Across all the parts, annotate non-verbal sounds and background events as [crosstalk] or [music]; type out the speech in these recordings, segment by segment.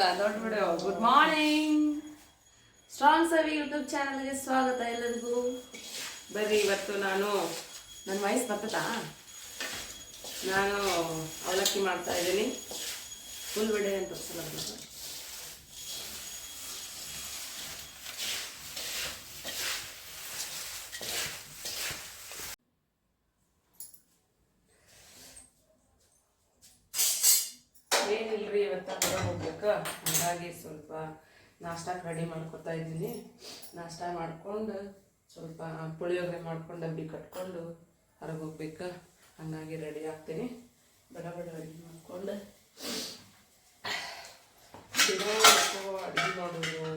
ನೋಡ್ಬಿಡು good morning strong Savi YouTube ಚಾನಲ್ಗೆ ಸ್ವಾಗತ ಎಲ್ಲರಿಗೂ. ಬರ್ರಿ, ಇವತ್ತು ನಾನು ನನ್ನ ವಯಸ್ಸು ಬರ್ತದಾ? ನಾನು ಅವಲಕ್ಕಿ ಮಾಡ್ತಾ ಇದ್ದೀನಿ. ಫುಲ್ ಬಿಡೆ ಅಂತ ತೋರಿಸಲ್ಲ ನಾಷ್ಟಾಕ್ಕೆ ರೆಡಿ ಮಾಡ್ಕೊತಾ ಇದ್ದೀನಿ. ನಾಷ್ಟ ಮಾಡಿಕೊಂಡು ಸ್ವಲ್ಪ ಪುಳಿಯೋಗರೆ ಮಾಡ್ಕೊಂಡು ಡಬ್ಬಿ ಕಟ್ಕೊಂಡು ಹೊರಗೆ ಹೋಗ್ಬೇಕು ಹಂಗಾಗಿ ರೆಡಿ ಆಗ್ತೀನಿ. ಬಡ ಬಡ ರೆಡಿ ಮಾಡ್ಕೊಂಡು. ಅಡುಗೆ ಮಾಡೋದು?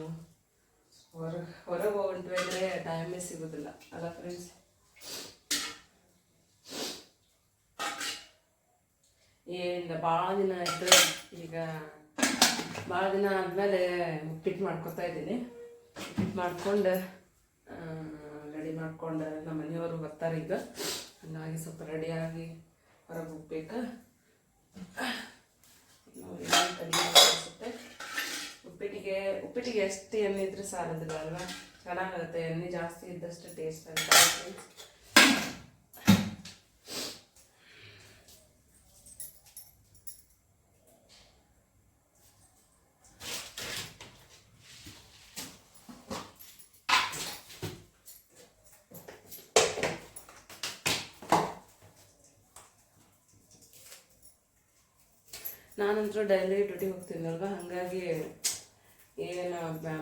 ಹೊರ, ಹೊರಗೆ ಹೋಗಂಟು ಅಂದರೆ ಟೈಮೇ ಸಿಗೋದಿಲ್ಲ. ಅಲ್ಲ ಫ್ರೆಂಡ್ಸ್ ಏನಿಲ್ಲ ಭಾಳ ದಿನ ಆಯಿತು. ಈಗ ಭಾಳ ದಿನ ಆದಮೇಲೆ ಉಪ್ಪಿಟ್ಟು ಮಾಡ್ಕೊತಾ ಇದ್ದೀನಿ. ಉಪ್ಪಿಟ್ಟು ಮಾಡ್ಕೊಂಡು ರೆಡಿ ಮಾಡ್ಕೊಂಡು ನಮ್ಮ ಮನೆಯವರು ಬರ್ತಾರೆ ಈಗ. ಹಾಗಾಗಿ ಸ್ವಲ್ಪ ರೆಡಿಯಾಗಿ ಹೊರಗೆ ಹೋಗ್ಬೇಕು. ಅನ್ಸುತ್ತೆ? ಉಪ್ಪಿಟ್ಟಿಗೆ ಉಪ್ಪಿಟ್ಟಿಗೆ ಎಷ್ಟು ಎಣ್ಣೆ ಇದ್ರೆ ಸಾರದಿಲ್ಲ ಅಲ್ವಾ? ಚೆನ್ನಾಗುತ್ತೆ ಎಣ್ಣೆ ಜಾಸ್ತಿ ಇದ್ದಷ್ಟು ಟೇಸ್ಟ್ ಆಗುತ್ತೆ ನಾನಂತೂ ಡೈಲಿ ಡ್ಯೂಟಿ ಹೋಗ್ತೀನಲ್ವ? ಹಾಗಾಗಿ ಏನು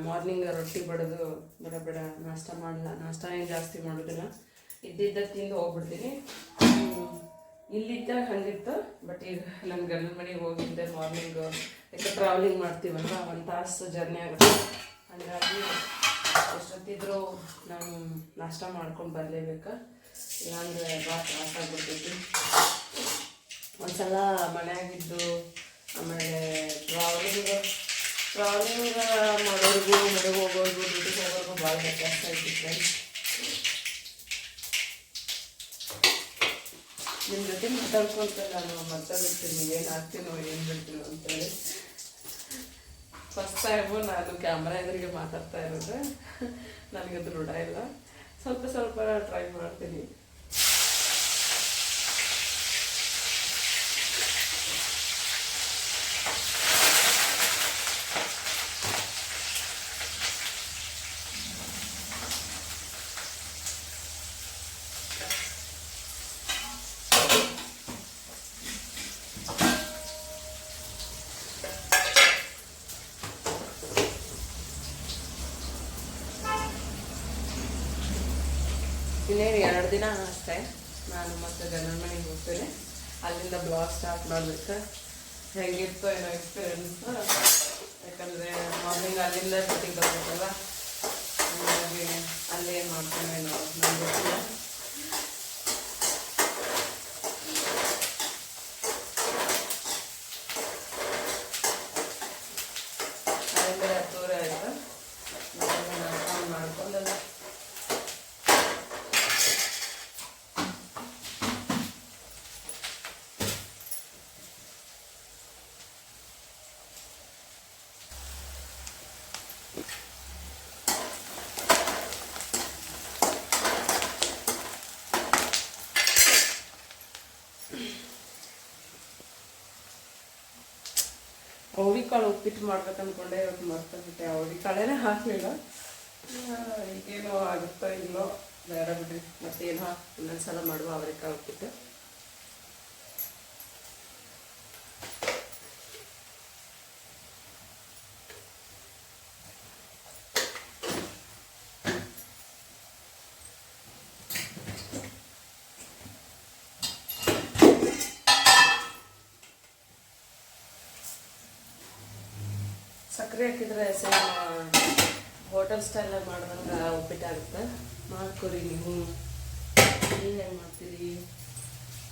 ಮಾರ್ನಿಂಗ್ ರೊಟ್ಟಿ ಬಡದು, ಬೇಡ ಬೇಡ, ನಾಷ್ಟ ಮಾಡಲ್ಲ ನಾಷ್ಟ ಏನು ಜಾಸ್ತಿ ಮಾಡೋದಿಲ್ಲ. ಇದ್ದಿದ್ದ ತಿಂದು ಹೋಗ್ಬಿಡ್ತೀನಿ. ಇಲ್ಲಿದ್ದಾಗ ಹಂಗಿತ್ತು ಬಟ್ ಈಗ ನನ್ನ ಗಂಡನ ಮನೆಗೆ ಹೋಗಿದ್ದೆ ಮಾರ್ನಿಂಗ್ ಯಾಕೆ ಟ್ರಾವೆಲಿಂಗ್ ಮಾಡ್ತೀವಲ್ಲ ಒಂದು ತಾಸು ಜರ್ನಿ ಆಗುತ್ತೆ. ಹಾಗಾಗಿ ಎಷ್ಟೊತ್ತಿದ್ರೂ ನಾನು ನಾಷ್ಟ ಮಾಡ್ಕೊಂಡು ಬರಲೇಬೇಕು? ಇಲ್ಲಾಂದ್ರೆ ಭಾಳ ತ್ರಾಸ ಆಗ್ಬಿಡ್ತೈತಿ. ಒಂದ್ಸಲ ಮನೆಯಾಗಿದ್ದು ಆಮೇಲೆ ಟ್ರಾವೆಲಿಂಗ್ ಟ್ರಾವೆಲಿಂಗ್ ಮಾಡೋರಿಗೂ, ಮನೆಗೆ ಹೋಗೋರಿಗೂ ಡ್ಯೂಟಿಗೆ ಹೋಗೋರಿಗೂ ಭಾಳ ವ್ಯತ್ಯಾಸ ಐತಿ ಫ್ರೆಂಡ್ಸ್ ನಿಮ್ಮ ಜೊತೆ ಮಾತಾಡ್ಕೊಂತ ನಾನು ಮಾತಾಡ್ತೀನಿ ಏನು ಆಗ್ತೀನೋ, ಏನು ಬಿಡ್ತೀನೋ ಅಂತೇಳಿ. ಫಸ್ಟ್ ಟೈಮು ನಾನು ಕ್ಯಾಮ್ರಾ ಎದುರಿಗೆ ಮಾತಾಡ್ತಾ ಇರೋದು. ನನಗೆ ರೂಢ ಇಲ್ಲ. ಸ್ವಲ್ಪ ಸ್ವಲ್ಪ ಟ್ರೈ ಮಾಡ್ತೀನಿ. ಇನ್ನೇನು ಎರಡು ದಿನ ಅಷ್ಟೇ ನಾನು ಮತ್ತೆ ಗಂಡನ ಮನೆಗೆ ಹೋಗ್ತೇನೆ. ಅಲ್ಲಿಂದ ಬ್ಲಾಗ್ ಸ್ಟಾರ್ಟ್ ಮಾಡಬೇಕು. ಹೆಂಗಿರ್ತೋ ಏನೋ ಎಕ್ಸ್ಪೀರಿಯನ್ಸ್ ಯಾಕಂದರೆ ಮಾರ್ನಿಂಗ್ ಅಲ್ಲಿಂದ ಸಿಟಿಗೆ ಬರ್ಬೇಕಲ್ಲ ಹಾಗಾಗಿ ಅಲ್ಲಿ ಏನು ಮಾಡ್ತೇನೆ ಏನೋ ನಂಗೆ ಗೊತ್ತಿಲ್ಲ ಅಲ್ಲಿಂದ ಹತ್ತೂವರೆ ಆಯಿತು ನಾಷ್ಟ ಮಾಡ್ಕೊಂಡು ಕಾಳು ಉಪ್ಪಿಟ್ಟು ಮಾಡ್ಬೇಕು ಅನ್ಕೊಂಡೆ, ಇವತ್ತು ಮರ್ತೋಗ್ಬಿಟ್ಟೆ ಕಾಳೇನೆ ಹಾಕಲಿಲ್ಲ. ಈಗೇನೋ ಆಗುತ್ತೋ ಇಲ್ಲೋ ಬೇಡ ಬಿಡ್ರಿ. ಮತ್ತೇನೋ ಇನ್ನೊಂದ್ಸಲ ಮಾಡುವ ಅವರೆಕಾಳು ಉಪ್ಪಿಟ್ಟು. ಸಕ್ಕರೆ ಹಾಕಿದ್ರೆ ಸೇಮ್ ಹೋಟೆಲ್ ಸ್ಟೈಲ್ ಮಾಡ್ದಂಗೆ ಉಪ್ಪಿಟ್ಟಾಗುತ್ತೆ ಮಾಡ್ಕೊರಿ ನೀವು ನೀವು. ಹೆಂಗೆ ಮಾಡ್ತೀರಿ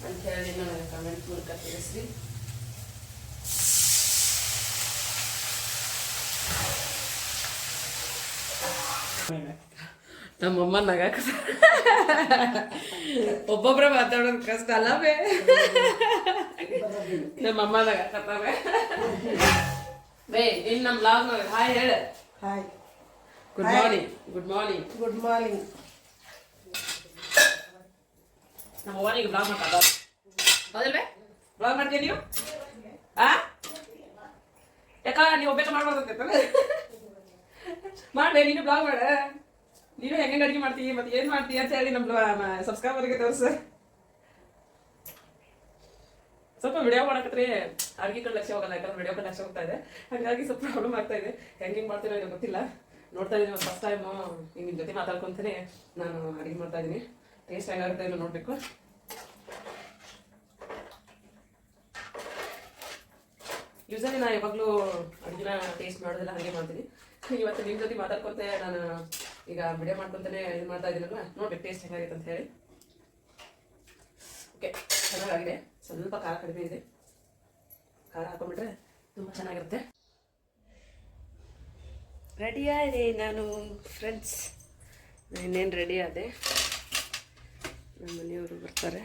ಅಂತ ಹೇಳಿ ನನಗೆ ಕಮೆಂಟ್ ಮೂಲಕ ತಿಳಿಸ್ರಿ. ನಮ್ಮಮ್ಮ ನಗಾಕ ಒಬ್ಬೊಬ್ರ ಮಾತಾಡೋದು ಕಷ್ಟ ಅಲ್ಲವೇ ನಮ್ಮಮ್ಮ ನಗಾಕತ್ತಾವೆ. ಬೇ ಇನ್ ನಮ್ಮ ಬ್ಲಾಗ್ ಹಾಯ್ ಹೇಳ. Hi good morning good morning good morning ನಮ್ಮ ಅವ್ವನಿಗೆ ಬ್ಲಾಗ್ ಮಾಡ್ತಾರ ಹೌದಲ್ವೇ ಬ್ಲಾಗ್ ಮಾಡ್ತೀಯ ನೀವು? ಆ? ಯಾಕ ನೀವು ಒಬ್ಬಕ್ಕೆ ಮಾಡ್ಬಾರ್ದಂತ ಮಾಡ್ಬೇ ನೀನು ಬ್ಲಾಗ್ ಮಾಡ. ನೀನು ಹೆಂಗೆ ಅಡುಗೆ ಮಾಡ್ತೀವಿ ಮತ್ತೆ ಏನ್ ಮಾಡ್ತೀಯ ಅಂತ ಹೇಳಿ ನಮ್ಮ ಸಬ್ಸ್ಕ್ರೈಬರ್ಗೆ ತೋರ್ಸ. ಸ್ವಲ್ಪ ವಿಡಿಯೋ ಮಾಡಕತ್ರಿ ಅಡ್ಗೆ ಕಡೆ ಲಕ್ಷ ಹೋಗಲ್ಲ, ಯಾಕಂದ್ರೆ ವಿಡಿಯೋ ಕಡೆ ಲಕ್ಷ ಹೋಗ್ತಾ ಇದೆ. ಹಾಗಾಗಿ ಸ್ವಲ್ಪ ಪ್ರಾಬ್ಲಮ್ ಆಗ್ತಾ ಇದೆ. ಹೆಂಗೆ ಮಾಡ್ತೀರೋ ಏನೋ ಗೊತ್ತಿಲ್ಲ. ನೋಡ್ತಾ ಇದ್ದೀನಿ ಫಸ್ಟ್ ಟೈಮು ನಿಮ್ಮ ಜೊತೆ ಮಾತಾಡ್ಕೊಂತಾನೆ ನಾನು ಅಡುಗೆ ಮಾಡ್ತಾ ಇದ್ದೀನಿ ಟೇಸ್ಟ್ ಹೆಂಗಾಗುತ್ತೆ ಏನೋ ನೋಡಬೇಕು. ಯೂಸಲಿ ನಾ ಯಾವಾಗಲೂ ಅಡುಗೆನ ಟೇಸ್ಟ್ ಮಾಡೋದಿಲ್ಲ ಹಾಗೆ ಮಾಡ್ತೀನಿ. ಇವತ್ತು ನಿಮ್ಮ ಜೊತೆ ಮಾತಾಡ್ಕೊಂತೆ ನಾನು ಈಗ ವಿಡಿಯೋ ಮಾಡ್ಕೊಂತಾನೆ ಇದು ಮಾಡ್ತಾ ಇದ್ದೀನಲ್ಲ ನೋಡ್ಬೇಕು ಟೇಸ್ಟ್ ಹೆಂಗಾಗಿತ್ತು ಅಂತ ಹೇಳಿ. ಚೆನ್ನಾಗಾಗಿದೆ ಸ್ವಲ್ಪ ಖಾರ ಕಡಿಮೆ ಇದೆ. ಖಾರ ಹಾಕೊಂಡ್ಬಿಟ್ರೆ ತುಂಬ ಚೆನ್ನಾಗಿರುತ್ತೆ. ರೆಡಿ ಆದೆ ನಾನು ಫ್ರೆಂಡ್ಸ್ ಇನ್ನೇನು ರೆಡಿ ಆದೆ? ನಮ್ಮ ಮನೆಯವರು ಬರ್ತಾರೆ.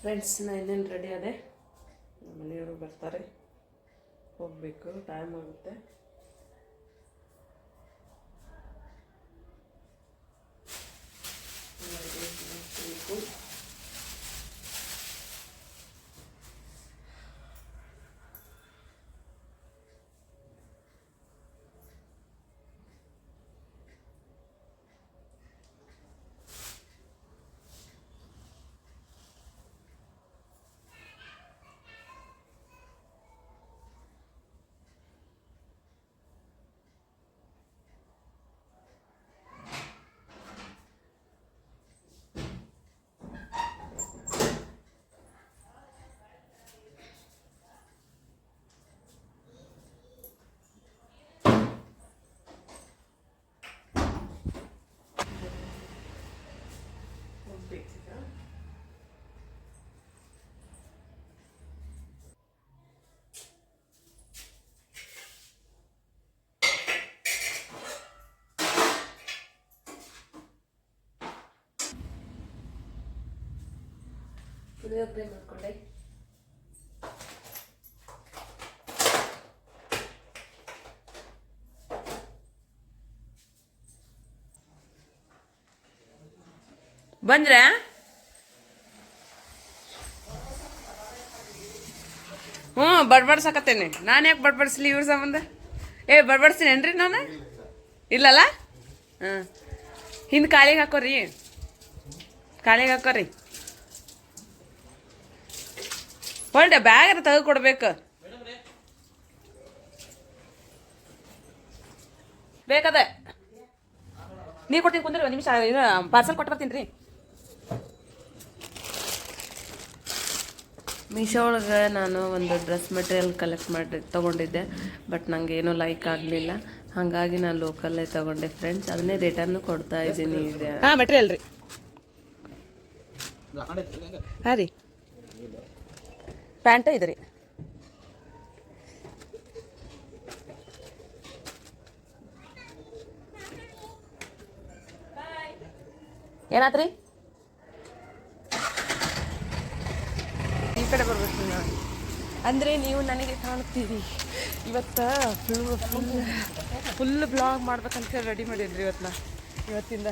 ಫ್ರೆಂಡ್ಸ್ ನಾನು ಇನ್ನೇನು ರೆಡಿ ಆದೆ? ನಮ್ಮ ಮನೆಯವರು ಬರ್ತಾರೆ. ಹೋಗಬೇಕು ಟೈಮ್ ಆಗುತ್ತೆ. Oh. ಹೋಗ್ಬೇಕೀಗ. ಪುಳಿಯೋಗರೆ ಮಾಡ್ಕೊಂಡೆ ಬಂದ್ರೆ? ಹ್ಞೂ, ಬಡ್ಬಡ್ಸಕತ್ತೇನೆ. ನಾನು ಯಾಕೆ ಬಡ್ಬಡ್ಸ್ಲಿ ಇವ್ರ ಸಂಬಂಧ? ಏ, ಬಡ್ಬಡ್ಸ್ತೀನೇನ್ರಿ ನಾನು? ಇಲ್ಲಲ್ಲ? ಹಾಂ ಹಿಂದೆ ಕಾಲಿಗೆ ಹಾಕೋರಿ. ಕಾಲಿಗೆ ಹಾಕೋರಿ. ಹೊರಡೆ ಬ್ಯಾಗ್ ತೆಗೆದು ಕೊಡ್ಬೇಕು ಬೇಕದ? ನೀ ಕೊಡ್ತೀನಿ, ಕುಂದ್ರಿ, ಒಂದು ನಿಮಿಷ ಪಾರ್ಸಲ್ ಕೊಟ್ಟು ಬರ್ತೀನಿ ರೀ. ಮೀಶೋ ಒಳಗೆ ನಾನು ಒಂದು ಡ್ರೆಸ್ ಮೆಟೀರಿಯಲ್ ಕಲೆಕ್ಟ್ ಮಾಡಿ ತೊಗೊಂಡಿದ್ದೆ ಬಟ್ ನನಗೆ ಏನೂ ಲೈಕ್ ಆಗಲಿಲ್ಲ. ಹಾಗಾಗಿ ನಾನು ಲೋಕಲ್ಲೇ ತೊಗೊಂಡೆ ಫ್ರೆಂಡ್ಸ್ ಅದನ್ನೇ ರಿಟರ್ನ್ ಕೊಡ್ತಾ ಇದ್ದೀನಿ ಇದೆ ಹಾಂ ಮೆಟೀರಿಯಲ್ ರೀ. ಹಾಂ ರೀ. ಪ್ಯಾಂಟ ಇದೆ ರೀ. ಏನಾತ್ರಿ? ಕಡೆ ಬರ್ಬೇಕು ನಾನು. ಅಂದರೆ ನೀವು ನನಗೆ ಕಾಣ್ತೀರಿ. ಇವತ್ತು ಫುಲ್ ಫುಲ್ ಫುಲ್ ಬ್ಲಾಗ್ ಮಾಡ್ಬೇಕಂತ ರೆಡಿ ಮಾಡಿದ್ರಿ ಇವತ್ತು ನಾ ಇವತ್ತಿಂದ.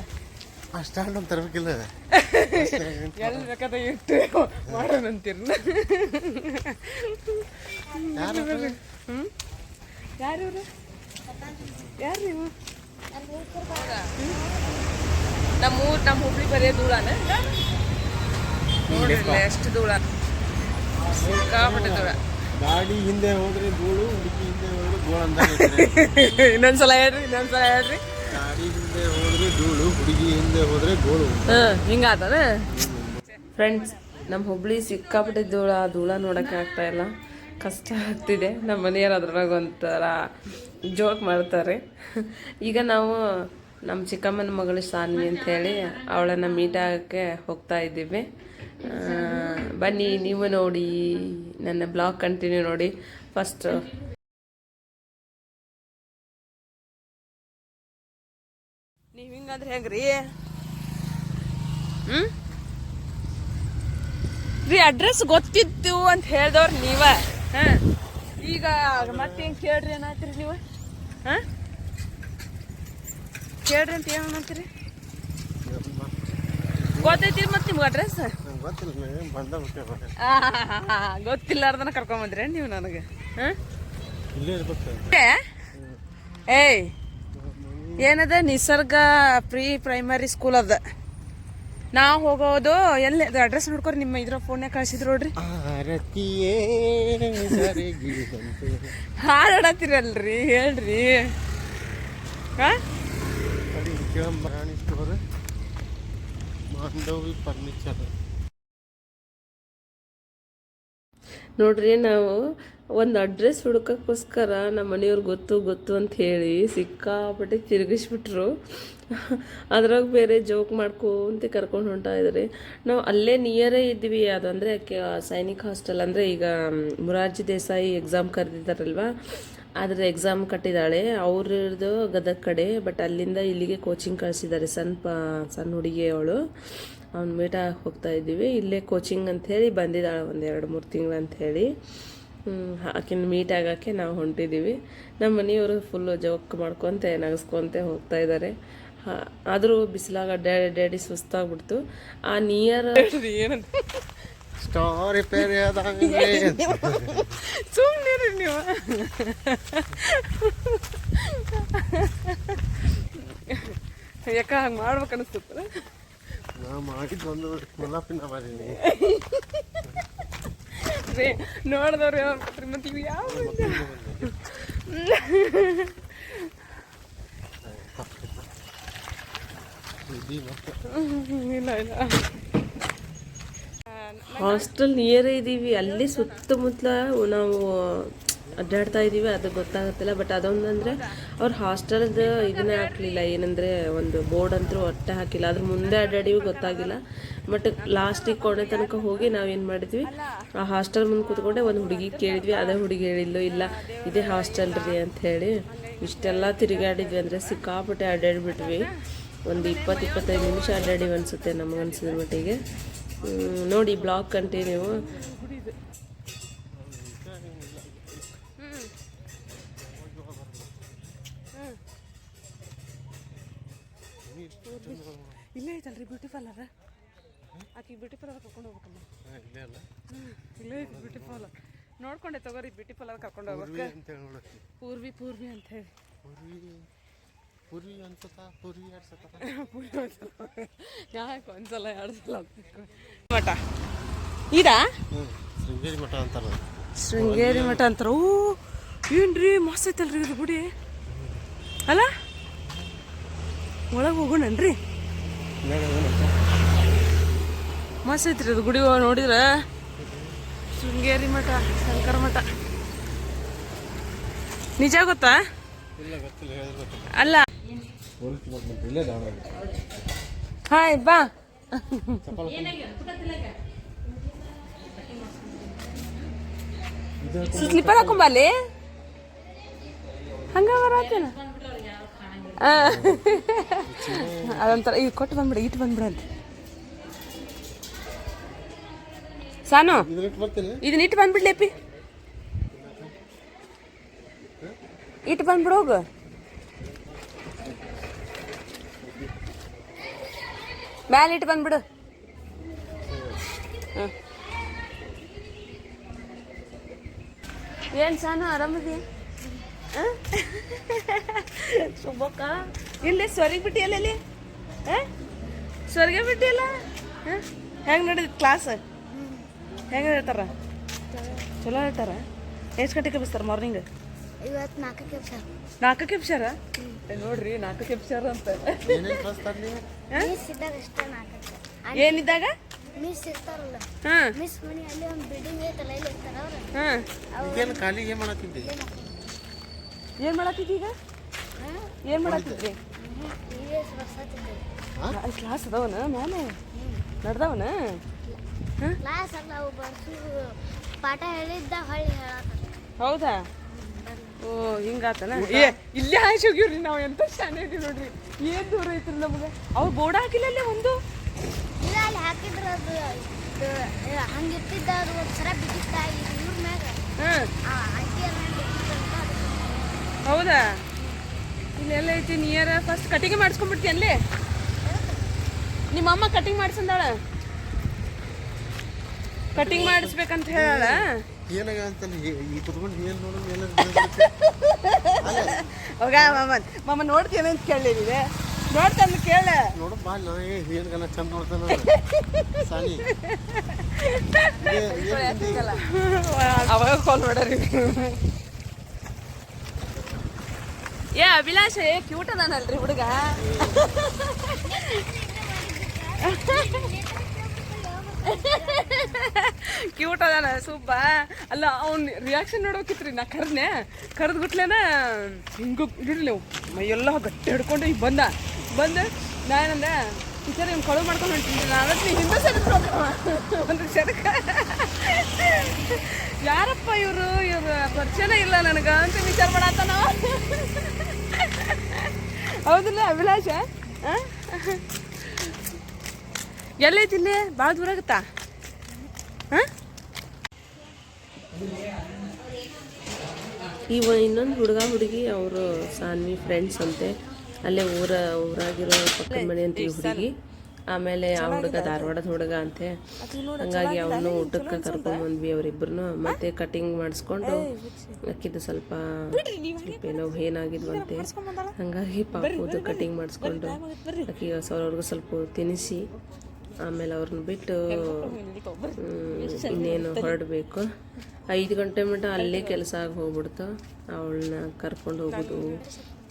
ಸ್ಟ್ಯಾಂಡ್ ಅಂತ ತರಬೇಕಿಲ್ಲ [laughs] ಎಲ್ಲ ಬೇಕಾದ ಇಟ್ಟು ಮಾಡೋಣ ಅಂತೀರಿ ಹ್ಞೂ ಯಾರು ಯಾರು ನೀವು? ನಮ್ಮ ಊರು ನಮ್ಮ ಹುಬ್ಳಿ ಬರೀ ಧೂಳನ ನೋಡಿಲ್ಲ ಎಷ್ಟು ಧೂಳ ಸಿಕ್ಕಾಪಟ್ಟೆ ಗಾಡಿ ಹಿಂದೆ ಹೋದ್ರೆ ಧೂಳು ಹುಡುಗಿ ಹಿಂದೆ ಹೋದ್ರೆ ಗೋಳು ಅಂತ ಇನ್ನೊಂದ್ಸಲ ಹೇಳ್ರಿ ಇನ್ನೊಂದ್ಸಲ ಹೇಳ್ರಿ. ಗಾಡಿ ಹಿಂದೆ ಹೋದ್ರೆ ಧೂಳು ಹುಡುಗಿ ಹಿಂದೆ ಹೋದ್ರೆ ಗೋಳು ಹಾಂ ಹಿಂಗಾತದ? ಫ್ರೆಂಡ್ಸ್ ನಮ್ಮ ಹುಬ್ಳಿ ಸಿಕ್ಕಾಪಟ್ಟೆ ಧೂಳ ಆ ಧೂಳ ನೋಡೋಕೆ ಆಗ್ತಾ ಇಲ್ಲ. ಕಷ್ಟ ಆಗ್ತಿದೆ. ನಮ್ಮ ಮನೆಯವ್ರು ಅದ್ರೊಳಗೆ ಒಂಥರ ಜೋಕ್ ಮಾಡ್ತಾರೆ. ಈಗ ನಾವು ನಮ್ಮ ಚಿಕ್ಕಮ್ಮನ ಮಗಳು ಸಾನ್ವಿ ಅಂತ ಹೇಳಿ ಅವಳನ್ನು ಮೀಟ್ ಆಗೋಕ್ಕೆ ಹೋಗ್ತಾ ಇದ್ದೀವಿ. ಬನ್ನಿ, ನೀವು ನೋಡಿ, ನನ್ನ ಬ್ಲಾಗ್ ಕಂಟಿನ್ಯೂ ನೋಡಿ. ಫಸ್ಟ್ ನೀವು ಹಿಂಗಂದ್ರೆ ಹೆಂಗ್ರಿ? ಹ್ಞೂ ರೀ ಅಡ್ರೆಸ್ ಗೊತ್ತಿತ್ತು ಅಂತ ಹೇಳ್ದವ್ರು ನೀವ. ಹಾಂ. ಈಗ ಮತ್ತೆ ಹಿಂಗೆ ಕೇಳ್ರಿ ಏನಾಗ್ತೀರಿ ನೀವು? ಹಾ? ಕೇಳ್ರಿ ಅಂತ ಏನಂತೀರಿ ಗೊತ್ತೈತಿ ಮತ್ತೆ ನಿಮ್ಗೆ ಅಡ್ರೆಸ್ ಗೊತ್ತಿಲ್ಲಾರ್ದನ ಕರ್ಕೊಂಬಂದ್ರಿ ನೀವು ನನಗೆ? ಏಯ್ ಏನದ ನಿಸರ್ಗ ಪ್ರೀ ಪ್ರೈಮರಿ ಸ್ಕೂಲ್ ಅದ. ನಾವು ಹೋಗೋದು ಎಲ್ಲಿ? ಅಡ್ರೆಸ್ ನೋಡ್ಕೊರಿ ನಿಮ್ಮ ಇದ್ರ ಫೋನ್ಯಾಗ ಕಳ್ಸಿದ್ರು ನೋಡ್ರಿ. ಹಾಡಾಡತ್ತೀರಲ್ರಿ ಹೇಳ್ರಿ. ಹಾ? ಕೇಳಂಬರಾಣಿ ಮಾಂಡವಿ ಫರ್ನಿಚರ್ ನೋಡ್ರಿ, ನಾವು ಒಂದು ಅಡ್ರೆಸ್ ಹುಡುಕಕ್ಕೋಸ್ಕರ ನಮ್ಮ ಮನೆಯವ್ರು ಗೊತ್ತು ಗೊತ್ತು ಅಂತ ಹೇಳಿ ಸಿಕ್ಕಾಪಟ್ಟೆ ತಿರುಗಿಸ್ಬಿಟ್ರು. ಅದ್ರಾಗ ಬೇರೆ ಜೋಕ್ ಮಾಡ್ಕೊಂತ ಕರ್ಕೊಂಡು ಹೊಂಟಾ ಇದ್ರಿ. ನಾವು ಅಲ್ಲೇ ನಿಯರೇ ಇದ್ವಿ ಅಂದರೆ ಸೈನಿಕ್ ಹಾಸ್ಟೆಲ್ ಅಂದರೆ ಈಗ ಮುರಾರ್ಜಿ ದೇಸಾಯಿ ಎಕ್ಸಾಮ್ ಕರೆದಿದ್ದಾರಲ್ವ? ಅದ್ರ ಎಕ್ಸಾಮ್ ಕಟ್ಟಿದ್ದಾಳೆ ಅವ್ರದ್ದು ಗದಗ ಕಡೆ ಬಟ್ ಅಲ್ಲಿಂದ ಇಲ್ಲಿಗೆ ಕೋಚಿಂಗ್ ಕಳಿಸಿದ್ದಾರೆ ಸಣ್ಣ ಪ, ಸಣ್ಣ ಹುಡುಗಿ ಅವಳು. ಮೀಟ್ ಮೀಟ ಹೋಗ್ತಾ ಇದ್ದೀವಿ. ಇಲ್ಲೇ ಕೋಚಿಂಗ್ ಅಂಥೇಳಿ ಬಂದಿದ್ದಾಳೆ ಒಂದು ಎರಡು ಮೂರು ತಿಂಗಳು ಅಂಥೇಳಿ ಆಕಿನ ಮೀಟ್ ಆಗೋಕ್ಕೆ ನಾವು ಹೊಂಟಿದ್ದೀವಿ ನಮ್ಮ ಮನೆಯವರು ಫುಲ್ಲು ಜೋಕ್ ಮಾಡ್ಕೊತ, ನಗಸ್ಕೊತ ಹೋಗ್ತಾ ಇದ್ದಾರೆ ಆದರೂ ಬಿಸಿಲಾಗ ಡ್ಯಾಡಿ ಸುಸ್ತಾಗ್ಬಿಡ್ತು. ಆ ನಿಯರ್ ಏನಂತ? ಸ್ಟಾರ್ ರಿಪೇರಿ ಆದಂಗೆ ಸುಮ್ಮನೆ ನೀವು ಯಾಕ ಹಂಗೆ ಮಾಡ್ಬೇಕು ಅನಿಸ್ತದ ನಾ ಮಾಡಿದ್ದು ಒಂದು ಮುಲಾಪಿನ ಬರೀನಿ ನೋಡಿದವ್ರು ಹೇಳ್ರಿ ಮತ್ತೆ ಇವು ಯಾವ ಇಲ್ಲ ಇಲ್ಲ ಹಾಸ್ಟೆಲ್ ನಿಯರ್ ಇದ್ದೀವಿ ಅಲ್ಲಿ ಸುತ್ತಮುತ್ತಲ ನಾವು ಅಡ್ಡಾಡ್ತಾ ಇದ್ದೀವಿ ಅದು ಗೊತ್ತಾಗುತ್ತಿಲ್ಲ. ಬಟ್ ಅದೊಂದಂದ್ರೆ ಅವ್ರು ಹಾಸ್ಟೆಲ್ದು ಇದನ್ನೇ ಹಾಕಲಿಲ್ಲ. ಏನಂದ್ರೆ ಒಂದು ಬೋರ್ಡ್ ಅಂತೂ ಒಟ್ಟೆ ಹಾಕಿಲ್ಲ. ಅದ್ರ ಮುಂದೆ ಅಡ್ಡಾಡಿವಿ ಗೊತ್ತಾಗಿಲ್ಲ. ಬಟ್ ಲಾಸ್ಟಿಗೆ ಕೊನೆ ತನಕ ಹೋಗಿ ನಾವೇನು ಮಾಡಿದ್ವಿ? ಆ ಹಾಸ್ಟೆಲ್ ಮುಂದೆ ಕೂತ್ಕೊಂಡೆ ಒಂದು ಹುಡುಗಿ ಕೇಳಿದ್ವಿ. ಅದೇ ಹುಡುಗಿ ಹೇಳಿಲ್ಲ ಇಲ್ಲ, ಇದೇ ಹಾಸ್ಟೆಲ್ ರೀ ಅಂತ ಹೇಳಿ ಇಷ್ಟೆಲ್ಲ ತಿರುಗಾಡಿದ್ವಿ. ಅಂದರೆ ಸಿಕ್ಕಾಪಟ್ಟೆ ಅಡ್ಡಾಡಿಬಿಟ್ವಿ. ಒಂದು ಇಪ್ಪತ್ತು, ಇಪ್ಪತ್ತೈದು ನಿಮಿಷ ಅಡ್ಡಾಡಿವಿ ಅನಿಸುತ್ತೆ ನಮಗೆ ಅನ್ಸಿದ ಮಟ್ಟಿಗೆ. ನೋಡಿ ಬ್ಲಾಗ್ ಕಂಟಿನ್ಯೂ ಇಲ್ಲೇ ಐತಲ್ರಿ ಬ್ಯೂಟಿ ಪಾರ್ಲರ್ ಆಕಿ ಬ್ಯೂಟಿ ಪಾರ್ಲರ್ ಕರ್ಕೊಂಡು ಹೋಗ್ಬೇಕಮ್ಮ. ಇಲ್ಲೇ ಅಲ್ಲ ಇಲ್ಲೇ ಐತಿ ಬ್ಯೂಟಿ ಪಾರ್ಲರ್ ನೋಡ್ಕೊಂಡೆ ತಗೋರಿ ಬ್ಯೂಟಿ ಪಾರ್ಲರ್ ಕರ್ಕೊಂಡು ಹೋಗ್ಬೇಕು. ಪೂರ್ವಿ ಅಂತ ಹೇಳಿ ಪೂರ್ವಿ ಪೂರ್ವಿ ಅಂತ ಹೇಳಿ. ಪೂರ್ವಿ ಅನ್ಸತ್ತ? ಪುರಿ ಆಡ್ಸತ್ತ? ಅನ್ಸತ್ತ ಯಾಕೆ ಒಂದ್ಸಲ ಆಡ್ಸಲ್ಲ ಮಠ. ಇದಾ? ಶೃಂಗೇರಿ ಮಠ ಅಂತಾರ. ಶೃಂಗೇರಿ ಮಠ ಅಂತಾರ. ಓ ಏನ್ರಿ ಮಸ್ತ್ ಐತಲ್ರಿ ಇದು ಗುಡಿ. ಅಲ್ಲ? ಒಳಗೆ ಹೋಗೋಣನ್ರಿ. ಮಸ್ತ್ ಐತ್ರಿ ಇದು ಗುಡಿ ನೋಡಿದ್ರ? ಶೃಂಗೇರಿ ಮಠ ಶಂಕರ ಮಠ. ನಿಜ ಗೊತ್ತಾ? ಇಲ್ಲ ಇಲ್ಲೇ ಹಾಯ್ ಬಾ. ಸ್ಲಿಪ್ಪರ್ ಹಾಕೊಂಬ ಅಲ್ಲಿ. ಹಂಗ ಬರತ್ತೇನ ಅದೊಂಥರ ಈಗ ಕೊಟ್ಟು ಬಂದ್ಬಿಡ ಇಟ್ಟು ಬಂದ್ಬಿಡ ಅಂತ. ಸಾನು ಬರ್ತೀನಿ. ಇದನ್ನ ಇಟ್ಟು ಬಂದ್ಬಿಡ್ಲೇಪಿ ಇಟ್ಟು ಬಂದ್ಬಿಡು ಹೋಗು. ಮ್ಯಾಲೆ ಇಟ್ಟು ಬಂದ್ಬಿಡು. ಹ್ಮ್. ಏನ್ ಸಾನು ಆರಾಮದಿ ಶುಭಕ್ಕ ಇಲ್ಲಿ ಸ್ವರ್ಗ ಬಿಟ್ಟಿಯಲ್ಲ ಇಲ್ಲಿ? ಇಲ್ಲಿ ಸ್ವರ್ಗ ಬಿಟ್ಟಿಯಲ್ಲ? ಹೆಂಗೆ ನಡೆದ ಕ್ಲಾಸ್ ಹೆಂಗೆ ಹೇಳ್ತಾರ? ಚಲೋ ಹೇಳ್ತಾರ? ಎಷ್ಟು ಗಂಟೆಗೆ ಎಬ್ಬಿಸ್ತಾರ ಮಾರ್ನಿಂಗ್ ಇವತ್ತು ನಾಲ್ಕಕ್ಕೆ ನಾಲ್ಕಕ್ಕೆ ಎಬ್ಸಾರ? ಏ ನೋಡ್ರಿ ನಾಲ್ಕು ಕೆಪ್ಸರ್ ಅಂತ. ಮಿಸ್ ಇದ್ದಾಗ ಅಷ್ಟೇ ನಾಲ್ಕಕ್ಕೆ. ಏನಿದ್ದಾಗ? ಮಿಸ್ ಇರ್ತಾರಲ್ಲ. ಹಾ. ಮಿಸ್ ಮನೆ ಅಲ್ಲಿ ಒಂದು ಬಿಲ್ಡಿಂಗ್ ಐತಲ್ಲ ಇಲ್ಲಿ ಇರ್ತಾರ ಅವ್ರು. ಹಾ. ಈಗೇನು ಖಾಲಿ ಏನು ಮಾಡತ್ತಿದ್ದಿ ಏನು ಮಾಡತ್ತಿದ್ದಿ ಈಗ? ಏನು ಮಾಡತ್ತಿದ್ರಿ ಟಿ ವಿ ಎಸ್ ಬರ್ಸತ್ತಿದ್ದೆ ಕ್ಲಾಸ್ ಅದಾವನ ಮೇಲೆ ನಡ್ದಾವನ? ಕ್ಲಾಸ್ ಅಲ್ಲ ಅವು ಬರ್ಸು. ಪಾಠ ಹೇಳಿದ್ದ ಹೊಳ್ಳಿ ಹೇಳತ್ತ ಹೌದಾ? ಓ ಹಿಂಗಾತನ? ಏ ಇಲ್ಲೇ ಹಾಯ್ಸಿ ಹೋಗಿವ್ರಿ ನಾವು ಎಂತ ಶಾನೆ ಇದೀವಿ ನೋಡ್ರಿ. ಏನ್ ದೂರ ಐತ್ರಿ ನಮ್ಗೆ? ಅವ್ರು ಬೋರ್ಡ್ ಹಾಕಿಲ್ಲ ಅಲ್ಲೇ ಒಂದು? ಇಲ್ಲ ಅಲ್ಲಿ ಹಾಕಿದ್ರ ಅದು ಅದು ಒಂದು ಸರ ಬಿದ್ದಿತ್ತ ಇವ್ರ ಮ್ಯಾಗ. ಹೌದಾ? ಇಲ್ಲೆಲ್ಲ ಐತಿ ನಿಯರ ಫಸ್ಟ್ ಕಟಿಂಗ್ ಮಾಡಿಸ್ಕೊಂಡ್ಬಿಡ್ತಿ ಅಲ್ಲಿ? ನಿಮ್ಮ ಅಮ್ಮ ಕಟಿಂಗ್ ಮಾಡಿಸಂದಾಳ? ಕಟಿಂಗ್ ಮಾಡಿಸ್ಬೇಕಂತ ಹೇಳ ಹೋಗ ಮಾಮ ಮಾಮ ನೋಡ್ತೀನಿ ಅಂತ ಕೇಳಿದೆ ನೋಡ್ತಾನೆ ಕೇಳ. ನೋಡು ಬಾ ನಾ ಏನು ಗನ ಚಂದ ನೋಡ್ತಾನ ಸಾನಿ ಅವಾಗ ಕಾಲ್ ಮಾಡ್ರಿ. ಏ ಅಭಿಲಾಷ ಏ ಕ್ಯೂಟ್ ಅದಾನಲ್ರಿ ಹುಡುಗ. [laughs] ಕ್ಯೂಟ್ ಅದಾನ ಸೂಪ ಅಲ್ಲ, ಅವ್ನ ರಿಯಾಕ್ಷನ್ ನೋಡೋಕಿತ್ರಿ ನಾ ಕರ್ನೆ ಕರೆದು ಬಿಟ್ಲೇನ, ಹಿಂಗ ಇಡ್ಲಿ ನೀವು, ಮೈಯೆಲ್ಲ ಗಟ್ಟಿ ಹಿಡ್ಕೊಂಡು ಈಗ ಬಂದ. ಬಂದ, ನಾ ಏನಂದ ಟೀಚರ್ ಇವ್ನು ಕಳುವು ಮಾಡ್ಕೊಂಡು ಹೊಂಟಿದ್ದೆ, ನಾನು ಹಿಂದೆ ಸರಿ ಒಂದು ಸೆದಕ ಯಾರಪ್ಪ ಇವರು? ಇವ್ರ ಪರಿಚಯನೇ ಇಲ್ಲ ನನಗ ಅಂತ ವಿಚಾರ ಮಾಡತ್ತಾನ ಹೌದಿಲ್ಲ, ಅಭಿಲಾಷ? ಆ? ಎಲ್ಲೈತಿ ಇಲ್ಲಿ ಭಾಳ ದೂರ ಆಗುತ್ತಾ? ಹಾಂ? ಇವ ಇನ್ನೊಂದು ಹುಡುಗ ಹುಡುಗಿ ಅವರು ಸಾನ್ವಿ ಫ್ರೆಂಡ್ಸ್ ಅಂತೆ. ಅಲ್ಲೇ ಊರ ಊರಾಗಿರೋ ಪಕ್ಕದ ಮನೆ ಅಂತ ಈ ಹುಡುಗಿ. ಆಮೇಲೆ ಆ ಹುಡುಗ ಧಾರವಾಡದ ಹುಡುಗ ಅಂತೆ. ಹಂಗಾಗಿ ಅವನು ಊಟಕ್ಕೆ ಕರ್ಕೊಂಡ್ಬಂದ್ವಿ ಅವರಿಬ್ಬರನ್ನು ಮತ್ತೆ ಕಟಿಂಗ್ ಮಾಡಿಸ್ಕೊಂಡು ಅಕ್ಕಿದ್ದು ಸ್ವಲ್ಪ ಸ್ವಲ್ಪ ಏನೋ ಏನಾಗಿದ್ವಂತೆ ಹಂಗಾಗಿ ಪಾಪದು ಕಟಿಂಗ್ ಮಾಡಿಸ್ಕೊಂಡು ಅಕ್ಕಿಗೆ ಅವ್ರಿಗೂ ಸ್ವಲ್ಪ ತಿನ್ನಿಸಿ. ಆಮೇಲೆ ಅವ್ರನ್ನ ಬಿಟ್ಟು ಇನ್ನೇನು ಹೊರಡಬೇಕು. ಐದು ಗಂಟೆ ಮಟ್ಟ ಅಲ್ಲೇ ಕೆಲಸ ಆಗಿ ಹೋಗ್ಬಿಡ್ತು ಅವಳನ್ನ ಕರ್ಕೊಂಡು ಹೋಗೋದು.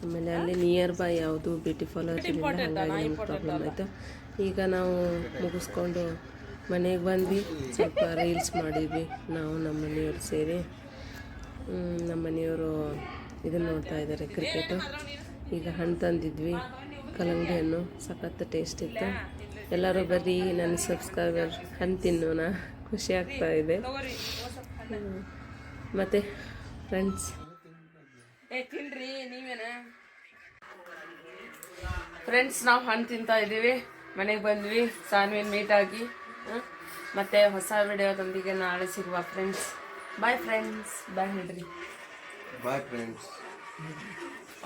ಆಮೇಲೆ ಅಲ್ಲಿ ನಿಯರ್ ಬೈ ಯಾವುದು ಬ್ಯೂಟಿ ಪಾರ್ಲರ್ ಹಾಗಾಗಿ ನಮ್ಗೆ ಪ್ರಾಬ್ಲಮ್ ಆಯಿತು. ಈಗ ನಾವು ಮುಗಿಸ್ಕೊಂಡು ಮನೆಗೆ ಬಂದ್ವಿ. ಸ್ವಲ್ಪ ರೀಲ್ಸ್ ಮಾಡಿದ್ವಿ. ನಾವು ನಮ್ಮ ಮನೆಯವ್ರು ಸೇರಿ. ನಮ್ಮ ಮನೆಯವರು ಇದನ್ನು ನೋಡ್ತಾ ಇದ್ದಾರೆ ಕ್ರಿಕೆಟು ಈಗ ಹಣ್ಣು ತಂದಿದ್ವಿ. ಕಲ್ಲಂಗಡಿ ಹಣ್ಣು ಸಖತ್ತು ಟೇಸ್ಟ್ ಇತ್ತು. ಎಲ್ಲರೂ ಬರ್ರಿ ನನ್ನ ಸಬ್ಸ್ಕ್ರೈಬರ್ ಹಣ್ಣು ತಿನ್ನೋಣ. ಖುಷಿ ಆಗ್ತಾ ಇದೆ. ಮತ್ತೆ ಫ್ರೆಂಡ್ಸ್ ಏ ತಿನ್ರಿ ನೀವೇನ? ಫ್ರೆಂಡ್ಸ್ ನಾವು ಹಣ್ಣು ತಿಂತಾ ಇದ್ದೀವಿ. ಮನೆಗೆ ಬಂದ್ವಿ ಸಾನ್ವಿನ್ ಮೀಟ್ ಆಗಿ. ಮತ್ತೆ ಹೊಸ ವಿಡಿಯೋದೊಂದಿಗೆ ನಾಳೆ ಸಿಗುವ ಫ್ರೆಂಡ್ಸ್ ಬಾಯ್ ಫ್ರೆಂಡ್ಸ್ ಬಾಯ್ ಹೇಳ್ರಿ. ಬಾಯ್ ಫ್ರೆಂಡ್ಸ್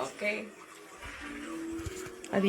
ಓಕೆ ಅದು